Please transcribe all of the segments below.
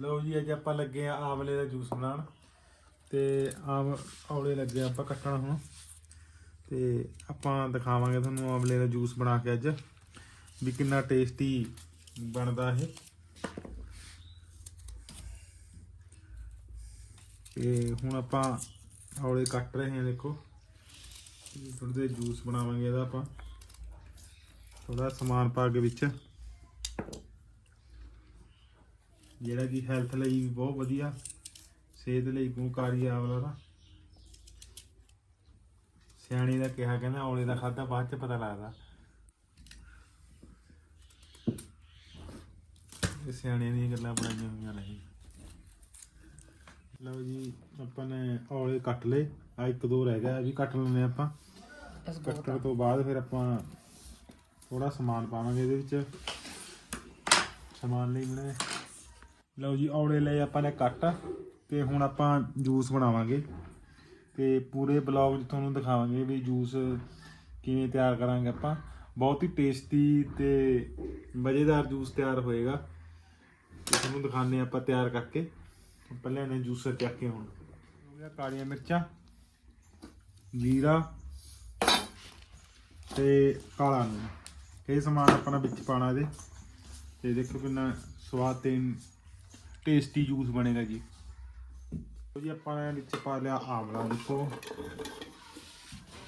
ਲਓ ਜੀ, ਅੱਜ ਆਪਾਂ ਲੱਗੇ ਆ ਆਮਲੇ ਦਾ ਜੂਸ ਬਣਾਉਣ। ਤੇ ਆਮ ਔਲੇ ਲੱਗੇ ਆਪਾਂ ਕੱਟਣ ਹੁਣ। ਤੇ ਆਪਾਂ ਦਿਖਾਵਾਂਗੇ ਤੁਹਾਨੂੰ ਆਮਲੇ ਦਾ ਜੂਸ ਬਣਾ ਕੇ ਅੱਜ, ਵੀ ਕਿੰਨਾ ਟੇਸਟੀ ਬਣਦਾ ਇਹ। ਤੇ ਹੁਣ ਆਪਾਂ ਔਲੇ ਕੱਟ ਰਹੇ ਹਾਂ, ਦੇਖੋ। ਥੋੜੇ ਦੇ ਜੂਸ ਬਣਾਵਾਂਗੇ ਇਹਦਾ ਆਪਾਂ। ਥੋੜਾ ਸਮਾਨ ਪਾ ਕੇ ਵਿੱਚ। ਜਿਹੜਾ ਕਿ ਹੈਲਥ ਲਈ ਵੀ ਬਹੁਤ ਵਧੀਆ ਸਿਹਤ ਲਈ ਗੁਣਕਾਰੀ ਆਵਲਾ ਦਾ ਸਿਆਣੇ ਦਾ ਕਿਹਾ ਕਹਿੰਦਾ ਔਲੇ ਦਾ ਖਾਦਾ ਬਾਅਦ ਚ ਪਤਾ ਲੱਗਦਾ। ਇਹ ਸਿਆਣਿਆਂ ਦੀਆਂ ਗੱਲਾਂ ਬਣਾਈਆਂ ਹੋਈਆਂ ਨਹੀਂ ਲਓ ਜੀ ਆਪਾਂ ਨੇ ਔਲੇ ਕੱਟ ਲਏ। ਆ ਇੱਕ ਦੋ ਰਹਿ ਗਿਆ ਇਹ ਵੀ ਕੱਟ ਲੈਣੇ ਆਪਾਂ। ਕੱਟਣ ਤੋਂ ਬਾਅਦ ਫਿਰ ਆਪਾਂ ਥੋੜਾ ਸਮਾਨ ਪਾਵਾਂਗੇ ਇਹਦੇ ਵਿੱਚ। ਸਮਾਨ ਲਈ ਬਣੇ। ਲਓ ਜੀ ਔਲੇ ਲਏ ਆਪਾਂ ਨੇ ਕੱਟ ਤੇ ਹੁਣ ਆਪਾਂ ਜੂਸ ਬਣਾਵਾਂਗੇ ਤੇ ਪੂਰੇ ਬਲੌਗ 'ਚ ਤੁਹਾਨੂੰ ਦਿਖਾਵਾਂਗੇ ਵੀ ਜੂਸ ਕਿਵੇਂ ਤਿਆਰ ਕਰਾਂਗੇ ਆਪਾਂ। ਬਹੁਤ ਹੀ ਟੇਸਟੀ ਤੇ ਮਜ਼ੇਦਾਰ ਜੂਸ ਤਿਆਰ ਹੋਏਗਾ। ਤੇ ਤੁਹਾਨੂੰ ਦਿਖਾਣੇ ਆਪਾਂ ਤਿਆਰ ਕਰਕੇ। ਪਹਿਲਾਂ ਨੇ ਜੂਸਰ ਚੱਕ ਕੇ ਹੁਣ ਕਾਲੀਆਂ ਮਿਰਚਾਂ, ਜੀਰਾ ਤੇ ਕਾਲਾ ਨੂਣ ਇਹ ਸਮਾਨ ਆਪਣਾ ਵਿੱਚ ਪਾਣਾ ਇਹਦੇ ਤੇ ਦੇਖੋ ਕਿੰਨਾ ਸਵਾਦ ਤੇ ਟੇਸਟੀ ਜੂਸ ਬਣੇਗਾ ਜੀ। ਲਓ ਜੀ ਆਪਾਂ ਨੇ ਵਿੱਚ ਪਾ ਲਿਆ ਆਮਲਾ ਦੇਖੋ।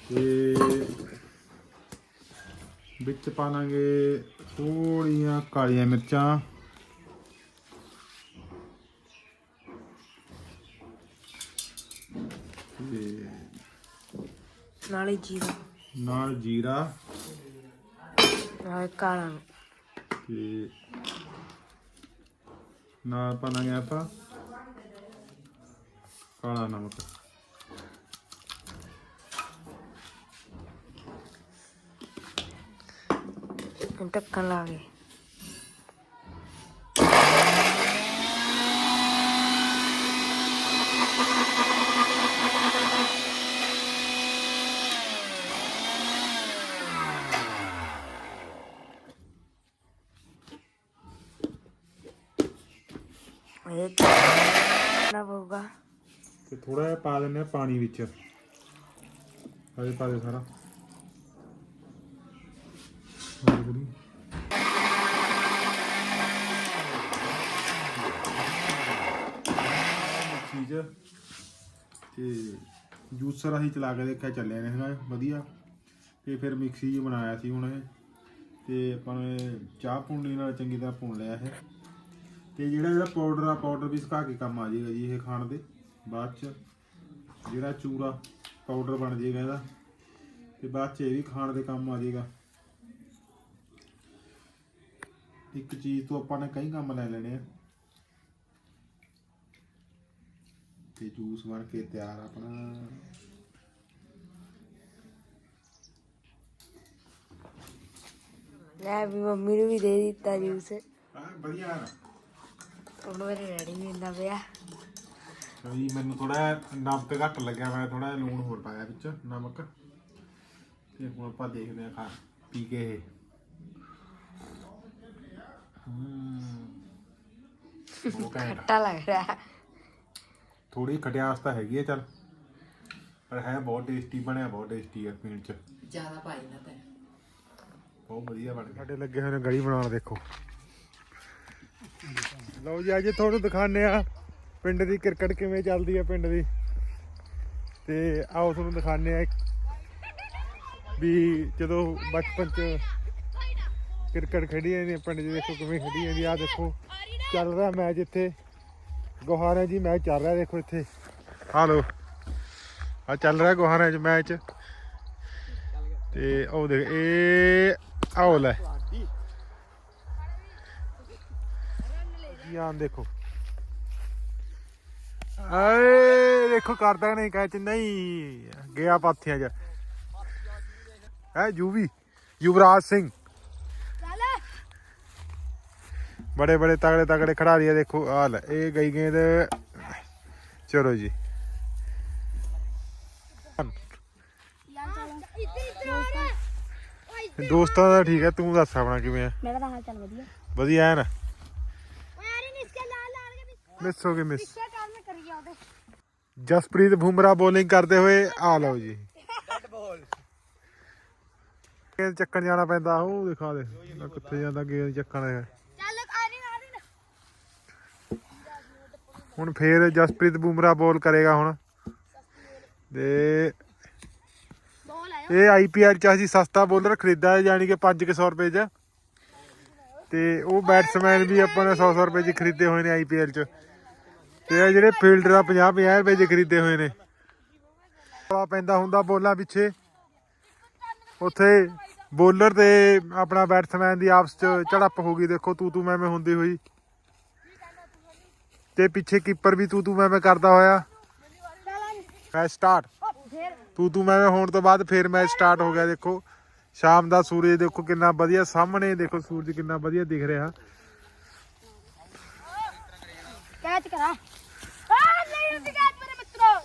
ਤੇ ਵਿੱਚ ਪਾਣਾਂਗੇ ਥੋੜੀਆਂ ਕਾਲੀਆਂ ਮਿਰਚਾਂ। ਤੇ ਨਾਲੇ ਜੀਰਾ। ਨਾਲ ਜੀਰਾ। ਨਾਲੇ ਕਾਲਾ। ਤੇ ਨਾਲ ਪਾਣਾਂਗੇ ਆਪਾਂ ਕਾਲਾ ਨਮਕ ਹੁਣ ਢੱਕਣ ਲਾ ਕੇ ਇਹ ਨਾ ਪਊਗਾ। ਤੇ ਥੋੜਾ ਜਿਹਾ ਪਾ ਦਿੰਦੇ ਆ ਪਾਣੀ ਵਿੱਚ। ਹਜੇ ਪਾ ਦੇ ਸਾਰਾ। ਹੋਰ ਕਰੀ। ਚੀਜ਼ ਤੇ ਜੂਸਰ ਅਸੀਂ ਚਲਾ ਕੇ ਦੇਖਿਆ ਚੱਲਿਆ ਨੇ ਹੈਗਾ, ਵਧੀਆ। ਤੇ ਫਿਰ ਮਿਕਸੀ 'ਚ ਬਣਾਇਆ ਸੀ ਹੁਣ ਇਹ। ਤੇ ਆਪਾਂ ਨੇ ਚਾਹ ਪੁੰਨੀ ਨਾਲ ਚੰਗੀ ਤਰ੍ਹਾਂ ਭੁੰਨ ਲਿਆ ਇਹ। ਤੇ ਜਿਹੜਾ ਇਹਦਾ ਪਾਊਡਰ ਆ ਪਾਊਡਰ ਵੀ ਸੁਕਾ ਕੇ ਕੰਮ ਆ ਜਾਏਗਾ ਜੀ ਇਹ ਖਾਣ ਦੇ ਬਾਅਦ ਚ ਜਿਹੜਾ ਚੂਰਾ ਪਾਊਡਰ ਬਣ ਜਾਏਗਾ ਇਹਦਾ ਤੇ ਬਾਅਦ ਚ ਇਹ ਵੀ ਖਾਣ ਦੇ ਕੰਮ ਆ ਜਾਏਗਾ। ਇੱਕ ਚੀਜ਼ ਤੋਂ ਆਪਾਂ ਨੇ ਕਈ ਕੰਮ ਲੈ ਲੈਣੇ ਆ। ਤੇ ਜੂਸ ਬਣ ਕੇ ਤਿਆਰ ਆਪਣਾ। ਲੈ ਵੀ ਮੰਮੀ ਨੂੰ ਵੀ ਦੇ ਦਿੱਤਾ ਜੂਸ। ਹਾਂ ਵਧੀਆ। ਆ ਮੇਰੇ ਵੀ ਹੁੰਦਾ ਪਿਆ। ਜੀ ਮੈਨੂੰ ਥੋੜਾ ਨਮਕ ਘੱਟ ਲੱਗਿਆ ਮੈਂ ਥੋੜਾ ਲੂਣ ਹੋਰ ਪਾਇਆ ਵਿੱਚ ਨਮਕ। ਤੇ ਹੁਣ ਆਪਾਂ ਦੇਖਦੇ ਆ ਖਾ ਪੀ ਕੇ ਇਹ। ਖੱਟਾ ਲੱਗ ਰਿਹਾ। ਥੋੜੀ ਖਟਿਆਸ ਤਾਂ ਹੈਗੀ ਹੈ ਚੱਲ। ਪਰ ਹੈ ਬਹੁਤ ਟੇਸਟੀ ਬਣਿਆ ਬਹੁਤ ਟੇਸਟੀ ਹੈ ਪੀਣ ਚ। ਜ਼ਿਆਦਾ ਪਾਈ ਨਾ ਤੈਂ। ਬਹੁਤ ਵਧੀਆ ਬਣ ਗਿਆ। ਸਾਡੇ ਲੱਗੇ ਹੋਏ ਨੇ ਗਲੀ ਬਣਾਉਣ ਦੇਖੋ। ਲਓ ਜੀ, ਅੱਜ ਤੁਹਾਨੂੰ ਦਿਖਾਣੇ ਆ ਪਿੰਡ ਦੀ ਕ੍ਰਿਕਟ ਕਿਵੇਂ ਚੱਲਦੀ ਹੈ ਪਿੰਡ ਦੀ। ਤੇ ਆਓ ਤੁਹਾਨੂੰ ਦਿਖਾਣੇ ਆ ਵੀ ਜਦੋਂ ਬਚਪਨ ਚ ਕ੍ਰਿਕਟ ਖੇਡੀਆਂ ਜਾਂਦੀ ਪਿੰਡ 'ਚ ਦੇਖੋ ਕਿਵੇਂ ਖੇਡੀ ਜਾਂਦੀ ਆ ਦੇਖੋ, ਚੱਲ ਰਿਹਾ ਮੈਚ ਇੱਥੇ। ਗੋਹਾਰੇ ਜੀ ਮੈਚ ਚੱਲ ਰਿਹਾ, ਦੇਖੋ ਇੱਥੇ। ਆ ਲੋ ਆ ਚੱਲ ਰਿਹਾ ਗੋਹਾਰੇ 'ਚ ਮੈਚ। ਤੇ ਉਹ ਦੇਖ, ਇਹ ਆਓ ਲੈ। ਆਂ ਦੇਖੋ। ਆਏ ਦੇਖੋ ਕਰਦਾ ਨਹੀਂ ਕੈਚ ਨਹੀਂ ਗਿਆ ਪਾਥੀਆਂ 'ਚ। ਹੈ ਯੂਵੀ ਯੁਵਰਾਜ ਸਿੰਘ। ਬੜੇ ਬੜੇ ਤਗੜੇ ਤਗੜੇ ਖਿਡਾਰੀ ਆ ਦੇਖੋ ਆ ਲੈ ਇਹ ਗਈ ਗੇਂਦ। ਚਲੋ ਜੀ। ਦੋਸਤਾਂ ਦਾ ਠੀਕ ਹੈ ਤੂੰ ਦੱਸ ਆਪਣਾ ਕਿਵੇਂ ਆ? ਮੇਰਾ ਤਾਂ ਹਾਲ ਚਾਲ ਵਧੀਆ। ਵਧੀਆ ਹੈ ਨਾ? ਮਿਸ ਹੋ ਗਏ ਮਿਸ ਕਰੀ ਉਹਦੇ ਜਸਪ੍ਰੀਤ ਬੁਮਰਾ ਬੋਲਿੰਗ ਕਰਦੇ ਹੋਏ ਆ ਲਓ ਜੀ। ਗੇਂਦ ਚੱਕਣ ਜਾਣਾ ਪੈਂਦਾ ਉਹ ਦਿਖਾ ਦੇ। ਕਿੱਥੇ ਜਾਂਦਾ ਗੇਂਦ ਚੱਕਣ ਇਹ। ਚੱਲ ਆ ਹੁਣ ਫੇਰ ਜਸਪ੍ਰੀਤ ਬੁਮਰਾ ਬੋਲ ਕਰੇਗਾ ਹੁਣ। ਤੇ ਬੋਲ ਆਇਆ। ਇਹ ਆਈਪੀਐਲ ਚ ਅਸੀਂ ਸਸਤਾ ਬੋਲਰ ਖਰੀਦਾ ਹੈ ਯਾਨੀ ਕਿ 500 ਰੁਪਏ ਚ। ਤੇ ਉਹ ਬੈਟਸਮੈਨ ਵੀ ਆਪਾਂ ਨੇ 100 ਰੁਪਏ ਚ ਖਰੀਦੇ ਹੋਏ ਨੇ ਆਈਪੀਐਲ ਚ। ਤੇ ਇਹ ਜਿਹੜੇ ਫੀਲਡਰ ਆ 50 50 ਰੁਪਏ ਚ ਖਰੀਦੇ ਹੋਏ ਨੇ। ਆ ਪੈਂਦਾ ਹੁੰਦਾ ਬੋਲਾਂ ਪਿੱਛੇ। ਉੱਥੇ ਬੋਲਰ ਤੇ ਆਪਣਾ ਬੈਟਸਮੈਨ ਦੀ ਆਪਸ ਚ ਝੜਪ ਹੋ ਗਈ। ਦੇਖੋ ਤੂੰ ਤੂੰ ਮੈਂ ਮੈਂ ਹੁੰਦੀ ਹੋਈ। ਤੇ ਪਿੱਛੇ ਕੀਪਰ ਵੀ ਤੂੰ ਤੂੰ ਮੈਂ ਮੈਂ ਕਰਦਾ ਹੋਇਆ। Match start. ਫੇਰ ਤੂੰ ਤੂੰ ਮੈਂ ਮੈਂ ਹੋਣ ਤੋਂ ਬਾਅਦ ਫੇਰ ਮੈਚ ਸਟਾਰਟ ਹੋ ਗਿਆ, ਦੇਖੋ। ਸ਼ਾਮ ਦਾ ਸੂਰਜ ਦੇਖੋ ਕਿੰਨਾ ਵਧੀਆ ਸਾਹਮਣੇ ਦੇਖੋ ਸੂਰਜ ਕਿੰਨਾ ਵਧੀਆ ਦਿਖ ਰਿਹਾ। ਕੈਚ ਕਰਾ। ਆ ਨਹੀਂ ਉੱਤੇ ਕੈਚ ਮੇਰੇ ਮਿੱਤਰੋ।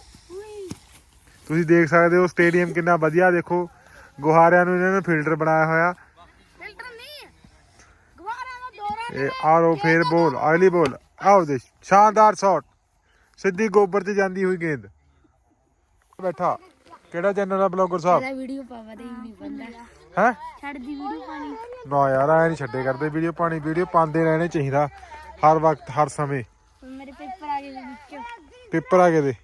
ਤੁਸੀਂ ਦੇਖ ਸਕਦੇ ਹੋ ਸਟੇਡੀਅਮ ਕਿੰਨਾ ਵਧੀਆ ਦੇਖੋ ਗੁਹਾਰਿਆਂ ਨੂੰ ਇਹਨਾਂ ਨੇ ਫਿਲਟਰ ਬਣਾਇਆ ਹੋਇਆ। ਫਿਲਟਰ ਨਹੀਂ। ਗਵਾਰਾ ਦਾ ਦੌਰਾ ਇਹ ਆਰੋ ਫੇਰ ਬੋਲ ਅਗਲੀ ਬੋਲ। ਆਓ ਦੇ ਸ਼ਾਨਦਾਰ ਸ਼ਾਟ। ਸਿੱਧੀ ਗੋਬਰ 'ਚ ਜਾਂਦੀ ਹੋਈ ਗੇਂਦ। ਬੈਠਾ। ਕਿਹੜਾ ਚੈਨਲ ਆ ਬਲੌਗਰ ਸਾਹਿਬ? ਇਹਦਾ ਵੀਡੀਓ ਪਾਵਾ ਦੇ ਨਹੀਂ ਬੰਦਾ। ਹੈ? ਛੱਡ ਦੀ ਵੀਡੀਓ ਪਾਣੀ। ਨਾ ਯਾਰ ਐ ਨਹੀਂ ਛੱਡੇ ਕਰਦੇ ਵੀਡੀਓ ਪਾਣੀ ਵੀਡੀਓ ਪਾਉਂਦੇ ਰਹਿਣੇ ਚਾਹੀਦਾ ਹਰ ਵਕਤ ਹਰ ਸਮੇਂ। ਮੇਰੇ ਪੇਪਰ ਆ ਗਏ ਵਿੱਚ। ਪੇਪਰ ਆ ਗਏ ਦੇ।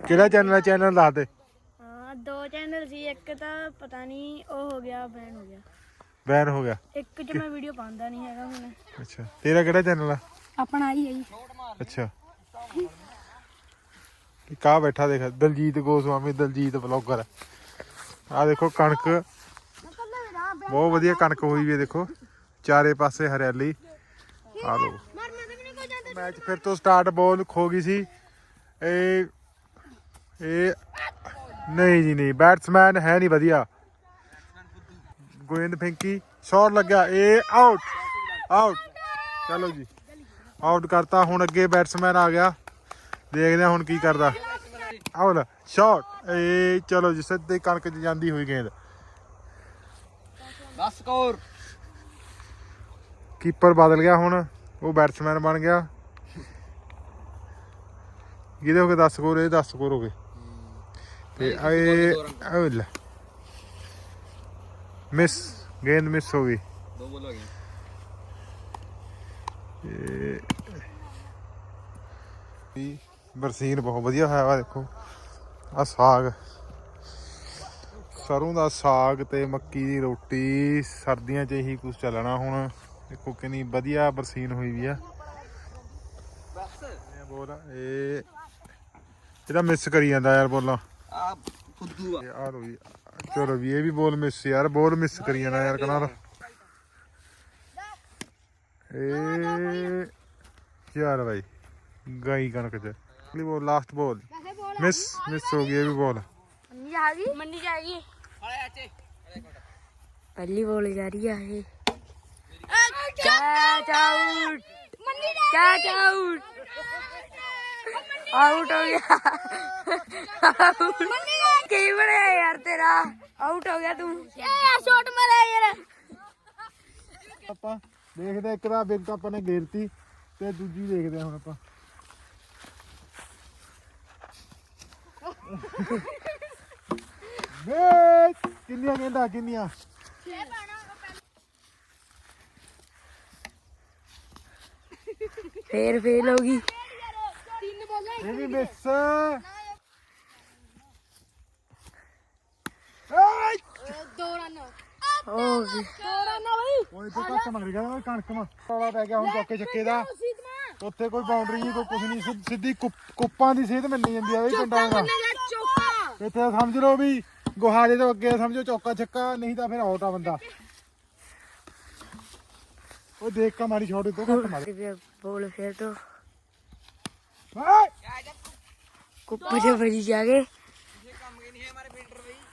ਕਿਹੜਾ ਚੈਨਲ ਆ? ਚੈਨਲ ਦੱਸ ਦੇ। ਹਾਂ ਦੋ ਚੈਨਲ ਸੀ ਇੱਕ ਤਾਂ ਪਤਾ ਨਹੀਂ ਉਹ ਹੋ ਗਿਆ ਬੈਨ ਹੋ ਗਿਆ। ਬੈਨ ਹੋ ਗਿਆ। ਇੱਕ ਚ ਮੈਂ ਵੀਡੀਓ ਪਾਉਂਦਾ ਨਹੀਂ ਹੈਗਾ ਹੁਣ। ਅੱਛਾ ਤੇਰਾ ਕਿਹੜਾ ਚੈਨਲ ਆ? ਆਪਣਾ ਹੀ ਹੈ ਜੀ। ਅੱਛਾ। ਇੱਕ ਆ ਬੈਠਾ ਦੇਖ, ਦਲਜੀਤ ਗੋਸਵਾਮੀ, ਦਲਜੀਤ ਬਲੌਗਰ। ਆ ਦੇਖੋ ਕਣਕ। ਬਹੁਤ ਵਧੀਆ ਕਣਕ ਹੋਈ ਵੀ ਦੇਖੋ। ਚਾਰੇ ਪਾਸੇ ਹਰਿਆਲੀ। ਆ ਲੋ ਮੈਚ ਫਿਰ ਤੋਂ ਸਟਾਰਟ ਬੋਲ ਖੋ ਗਈ ਸੀ। ਇਹ ਇਹ, ਨਹੀਂ ਜੀ, ਨਹੀਂ। ਬੈਟਸਮੈਨ ਹੈ ਨਹੀਂ ਵਧੀਆ। ਗੋਇੰਦ ਫਿੰਕੀ ਸ਼ਾਟ ਲੱਗਿਆ। ਇਹ ਆਊਟ ਆਊਟ ਚਲੋ ਜੀ। ਆਊਟ ਕਰਤਾ। ਹੁਣ ਅੱਗੇ ਬੈਟਸਮੈਨ ਆ ਗਿਆ। ਦੇਖਦੇ ਹਾਂ ਹੁਣ ਕੀ ਕਰਦਾ। ਆਉਲ ਸ਼ਾਟ ਇਹ ਚਲੋ ਜੀ ਸਿੱਧੇ ਕਣਕ 'ਚ ਜਾਂਦੀ ਹੋਈ ਗੇਂਦ। 10 ਸਕੋਰ। ਕੀਪਰ ਬਦਲ ਗਿਆ ਹੁਣ ਉਹ ਬੈਟਸਮੈਨ ਬਣ ਗਿਆ। ਕਿਹਦੇ ਹੋ ਗਏ 10 ਸਕੋਰ ਇਹ 10 ਸਕੋਰ ਹੋ ਗਏ। ਤੇ ਇਹ ਆਉਲ ਮਿਸ ਗੇਂਦ ਮਿਸ ਹੋ ਗਈ। ਦੋ ਬੋਲ ਹੋ ਗਏ। ਵੀ ਬਰਸੀਨ ਬਹੁਤ ਵਧੀਆ ਹੋਇਆ ਵਾ, ਦੇਖੋ। ਆ ਸਾਗ। ਸਰੋਂ ਦਾ ਸਾਗ ਤੇ ਮੱਕੀ ਦੀ ਰੋਟੀ, ਸਰਦੀਆਂ 'ਚ ਇਹੀ ਕੁਝ ਚੱਲਣਾ ਹੁਣ। ਦੇਖੋ ਕਿੰਨੀ ਵਧੀਆ ਬਰਸੀਨ ਹੋਈ ਵੀ ਆ। ਇਹ ਬੋਲ, ਇਹ ਇਹਦਾ ਮਿਸ ਕਰੀ ਜਾਂਦਾ ਯਾਰ ਬੋਲਾਂ। ਆ ਫੁੱਦੂ ਆ ਆ ਲੋ ਚਲੋ ਵੀ ਇਹ ਵੀ ਬੋਲ ਮਿਸ ਯਾਰ ਬੋਲ ਮਿਸ ਕਰੀ ਜਾਂਦਾ ਯਾਰ ਕਨਾਲ। ਇਹ ਯਾਰ ਬਾਈ, ਗਾਈ ਕਣਕ ਚ। ਅਗਲੀ ਬੋਲ ਲਾਸਟ ਬੋਲ ਵੈਸੇ ਬੋਲ ਮਿਸ ਮਿਸ ਹੋ ਗਈ ਇਹ ਵੀ ਬੋਲ ਮੰਨੀ ਜਾਗੀ ਮੰਨੀ ਜਾਗੀ ਪਹਿਲੀ ਬੋਲ ਜਾ ਰਹੀ ਆ ਇਹ। ਕੈਚ ਆਊਟ ਮੰਨੀ ਕੈਚ ਆਊਟ ਆਊਟ ਹੋ ਗਿਆ। ਕੀ ਬਣਿਆ ਯਾਰ ਤੇਰਾ? ਆਊਟ ਹੋ ਗਿਆ ਤੂੰ। ਇਹ ਯਾਰ ਸ਼ਾਟ ਮਾਰਿਆ ਯਾਰ। ਆਪਾਂ ਦੇਖਦੇ ਇੱਕ ਦਾ ਵਿਕਟ ਆਪਾਂ ਨੇ ਗੇਰਤੀ ਤੇ ਦੂਜੀ ਦੇਖਦੇ ਹਾਂ ਹੁਣ ਆਪਾਂ। ਵੇ ਕਿੰਨੀਆਂ ਗੇਂਦਾਂ ਕਿੰਨੀਆਂ? ਫੇਰ ਫੇਲ ਹੋ ਗਈ। ਤਿੰਨ ਬੋਲਾਂ ਇਹ ਵੀ ਮਿਸ ਦੋ ਰਨ ਹੋ ਗਈ। ਦੋ ਰਨ ਬਈ। ਓਏ ਤੇ ਕੱਟ ਗਿਆ ਓਏ ਕਣਕ ਮਾ। ਟੋਲਾ ਪੈ ਗਿਆ ਹੁਣ ਚੌਕੇ ਚੱਕੇ ਦਾ। ਉੱਥੇ ਕੋਈ ਬਾਉਂਡਰੀ ਨਹੀਂ ਕੋਈ ਕੁਝ ਨਹੀਂ। ਸਿੱਧ- ਕੁੱਪ- ਦੀ ਸੇਧ ਮਿਲਣੀ ਜਾਂਦੀ ਆ ਇਹ ਪਿੰਡਾਂ ਦਾ ਇੱਥੇ ਸਮਝ ਲਓ ਵੀ ਗੁਹਾਰੇ ਤੋਂ ਅੱਗੇ ਸਮਝੋ ਚੌਕਾ ਛੱਕਾ ਨਹੀਂ ਤਾਂ ਫਿਰ ਆਊਟ ਆ ਬੰਦਾ। ਉਹ ਦੇਖ ਕੇ ਮਾਰੀ ਛੋੜ ਤੋਂ ਘੱਟ ਮਾਰ। ਬੋਲ ਫੇਰ ਤੋਂ? ਹਾਏ! ਕੁੱਪੇ ਚ ਵਜੀ ਜਾ ਕੇ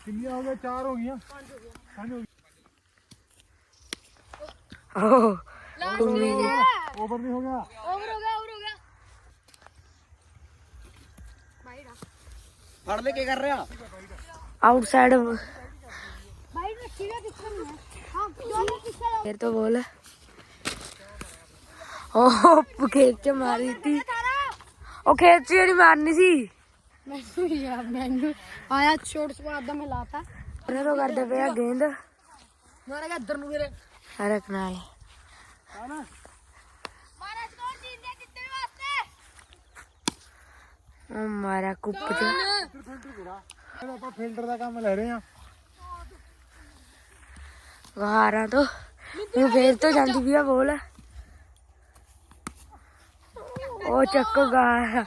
ਕਿੰਨੀਆਂ ਹੋ ਗਈਆਂ? ਚਾਰ ਹੋ ਗਈਆਂ। ਪੰਜ ਹੋ ਓ ਗਈਆਂ ਓਵਰ ਨਹੀਂ ਹੋ ਗਿਆ। ਓਵਰ ਹੋ ਗਿਆ ਓਵਰ ਹੋ ਗਿਆ ਫੜ ਲੈ ਕੀ ਕਰ ਰਿਹਾ? ਆਊਟਸਾਈਡ ਭਾਈ ਰੱਖੀ ਦਾ ਕਿੱਥੇ ਨੂੰ ਹਾਂ ਜੋ ਕਿੱਥੇ ਫੇਰ ਤੋਂ ਬੋਲ। ਓ ਖੇਤ ਚ ਮਾਰੀ ਤੀ ਉਹ ਖੇਤ 'ਚ ਜਿਹੜੀ ਮਾਰਨੀ ਸੀ। ਮੈਨੂੰ ਯਾਰ ਮੈਨੂੰ ਆਇਆ ਛੋਟ ਸਵਾਦ ਦਾ ਮੈਂ ਲਾਤਾ। ਉਹਨੇ ਤੋਂ ਕਰਦੇ ਪਿਆ ਗੇਂਦ? ਮਾਰੇਗਾ ਇੱਧਰ ਨੂੰ ਵੀਰੇ। ਹਰਕ ਨਾਲ ਮਾਰਾ ਸਕੋਰ ਟੀਮ ਦੇ ਜਿੱਤਣ ਵਾਸਤੇ ਉਹ ਮਾਰਾ ਕੁੱਪ 'ਚ ਹੁਣ ਆਪਾਂ ਫਿਲਟਰ ਦਾ ਕੰਮ ਲੈ ਰਹੇ ਆ ਗਹਾਰਾਂ ਤੋਂ ਹੁਣ ਫੇਰ ਤੋਂ ਜਾਂਦੀ ਵੀ ਆ ਬੋਲ ਉਹ ਚੱਕੋ ਗਾਰ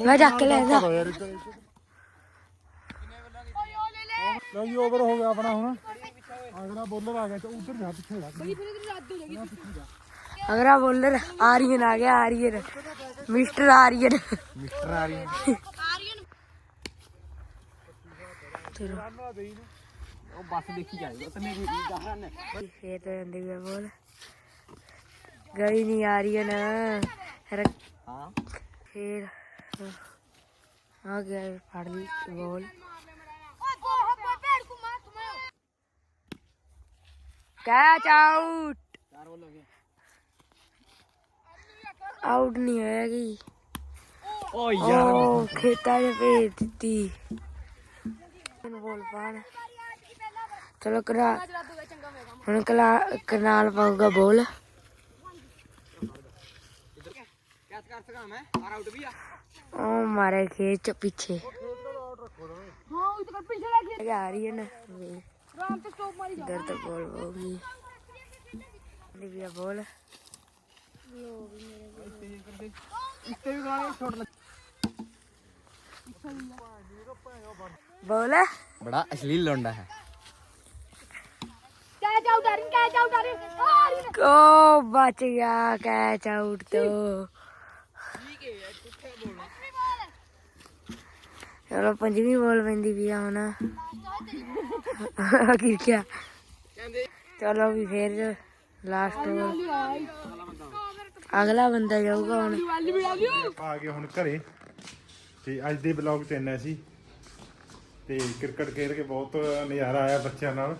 ਮੈਂ ਚੱਕ ਲੈਂਦਾ ਯਾਰ ਇੱਧਰ ਇੱਧਰ। ਲਓ ਜੀ ਓਵਰ ਹੋ ਗਿਆ ਆਪਣਾ ਹੁਣ ਅਗਲਾ ਬੋਲਰ ਆ ਗਿਆ ਤੇ ਉਧਰ ਜਾ ਪਿੱਛੇ ਜਾ ਅਗਰਾ ਬੋਲਰ ਆਰੀਅਨ ਆ ਗਿਆ ਆਰੀਅਨ। ਮਿਸਟਰ ਆਰੀਅਨ। ਮਿਸਟਰ ਆ ਰਹੀ ਉਹ ਬੱਸ ਦੇਖੀ ਜਾਏਗਾ ਤੇ ਮੇਰੀ ਗਾਹਾਂ ਨੇ। ਫੇਰ ਤੋਂ ਜਾਂਦੀ ਵੀ ਆ ਬੋਲ ਗਈ ਨਹੀਂ ਆਰੀਅਨ। ਹਰਕ ਹਾਂ। ਫੇਰ ਆ ਗਿਆ ਇਹ ਫੜ ਲਈ ਬੋਲ ਓਏ ਗੋ ਹੱਬਾ ਭੇੜ ਕੋ ਮਾਰ ਤੁਮੇ ਕੈਚ ਆਊਟ ਚਾਰ ਬੋਲ ਹੋ ਗਏ ਆਊਟ ਨਹੀਂ ਹੋਏਗੀ ਓ ਉਹ ਖੇਤਾਂ 'ਚ ਭੇਜ ਦਿੱਤੀ ਇਹਨੂੰ ਬੋਲ ਪਾਣ ਚਲੋ ਕਰਾ ਹੁਣ ਕਲਾ ਕਨਾਲ ਪਾਊਗਾ ਬੋਲ ਕੈਚ ਕਰ ਸਕਾਂ ਮੈਂ ਆਰ ਆਊਟ ਵੀ ਆ ਉਹ ਮਾਰੇ ਖੇਤ ਚ ਪਿੱਛੇ ਹਾਂ ਹੈ ਨਾ ਬੋਲ ਹੋਗੀ ਲਿਵਿਆ ਬੋਲ ਇੱਥੇ ਵੀ ਗਾਣੇ ਛੋੜ ਲੱਗ। ਬੋਲ। ਬੜਾ ਅਸ਼ਲੀਲ ਲੋਂਡਾ ਹੈ। ਕੈਚ ਆਊਟ ਆ ਰਹੀ ਕੈਚ ਆਊਟ ਆ ਰਹੀ ਆ ਰਹੀ ਕੋ ਬਚ ਗਿਆ ਕੈਚ ਆਊਟ ਤੋਂ। ਚਲੋ ਪੰਜਵੀਂ ਬੋਲ ਪੈਂਦੀ ਵੀ ਆ ਹੁਣ। ਕੀ ਕਿਆ ਚਲੋ ਵੀ ਫੇਰ ਲਾਸਟ ਬੋਲ ਅਗਲਾ ਬੰਦਾ ਜਾਊਗਾ ਹੁਣ। ਆ ਗਏ ਹੁਣ ਘਰੇ। ਤੇ ਅੱਜ ਦੇ ਬਲੌਗ ਚ ਇੰਨਾ ਸੀ। ਤੇ ਕ੍ਰਿਕਟ ਖੇਡ ਕੇ ਬਹੁਤ ਨਜ਼ਾਰਾ ਆਇਆ ਬੱਚਿਆਂ ਨਾਲ।